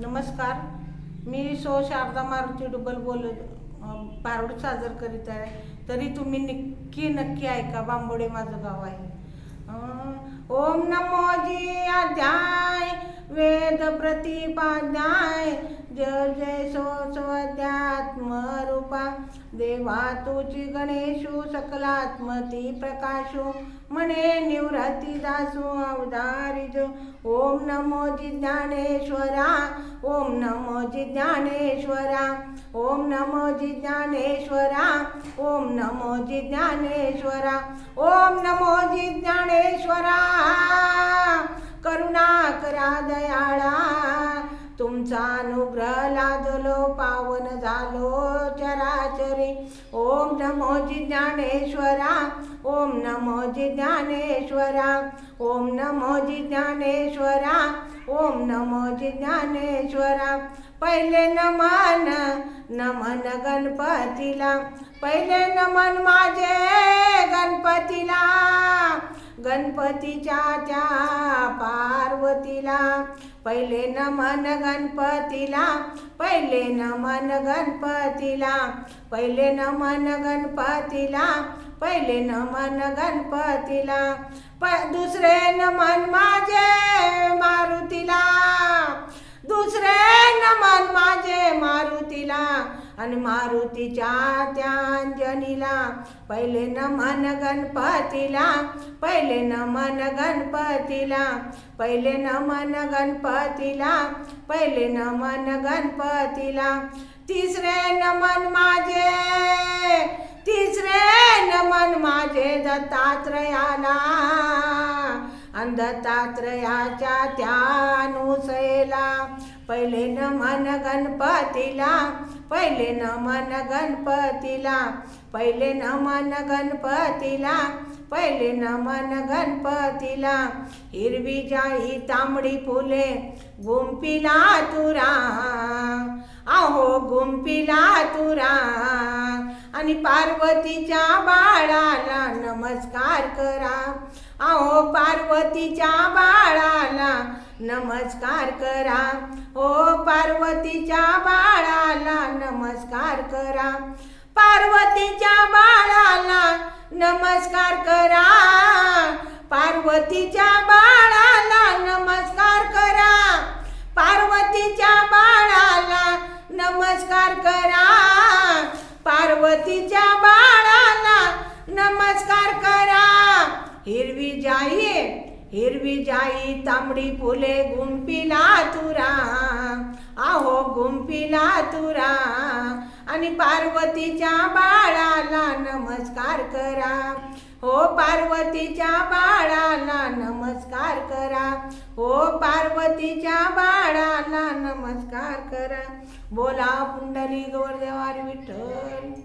नमस्कार. मी सो शारदा मारुती डुबल बोलत पारोड साजर करीत आहे. तरी तुम्ही नक्की नक्की ऐका बांबोडे माझं गाव आहे. ओम नमो जी अध्याय वेद प्रतिपाध्याय जय जय सो स्वध्यात्म रूपा देवा तुची गणेशु सकलात्मती प्रकाशो. म्हणे निवृत्ती दासू अवधारी जो ओम नमो जी ज्ञानेश्वरा ओम नमो जी ज्ञानेश्वरा ओम नमो जी ज्ञानेश्वरा ओम नमो जी ज्ञानेश्वरा ओम नमो जी ज्ञानेश्वरा करुणा करा दयाळा. तुमचा अनुग्रह लाजलो पावन झालो चराचरी। ओम नमोजी ज्ञानेश्वरा ओम नमोजी ज्ञानेश्वरा ओम नमोजी ज्ञानेश्वरा ओम नमोजी ज्ञानेश्वरा पहिले नमन नमन गणपतीला। पहिले नमन माझे गणपतीला। गणपतीच्या त्या पार्वतीला। पहिले नमन गणपतीला पहिले नमन गणपतीला पहिले नमन गणपतीला पहिले नमन गणपतीला. प दुसरे नमन माझे आणि मारुतीच्या त्या अंजनीला पहिले नमन गणपतीला पहिले नमन गणपतीला पहिले नमन गणपतीला पहिले नमन गणपतीला. तिसरे नमन माझे तिसरे नमन माझे दत्तात्रयाला. अन दत्तात्रयाच्या त्या अनुसयला. पहिले नमन गणपतीला पहिले नमन गणपतीला पहिले नमन गणपतीला पहिले नमन गणपतीला. हिरवी जाई तांबडी फुले गुंपिला तुरा. आहो गुंपिला तुरा. आणि पार्वतीच्या बाळाला नमस्कार करा. अहो पार्वतीच्या बाळाला नमस्कार करा. ओ पार्वतीच्या बाळाला नमस्कार करा. पार्वतीच्या बाळाला नमस्कार करा. पार्वतीच्या बाळाला नमस्कार करा. पार्वतीच्या बाळाला नमस्कार करा. पार्वतीच्या बाळाला नमस्कार करा. हिरवी जाई हिरवी जाई तांबडी फुले गुंपिला तुरा. आहो गुंपिला तुरा. आणि पार्वतीच्या बाळाला नमस्कार करा. हो पार्वतीच्या बाळाला नमस्कार करा. हो पार्वतीच्या बाळाला नमस्कार करा. बोला पुंडली गोरदेवार विठ्ठल.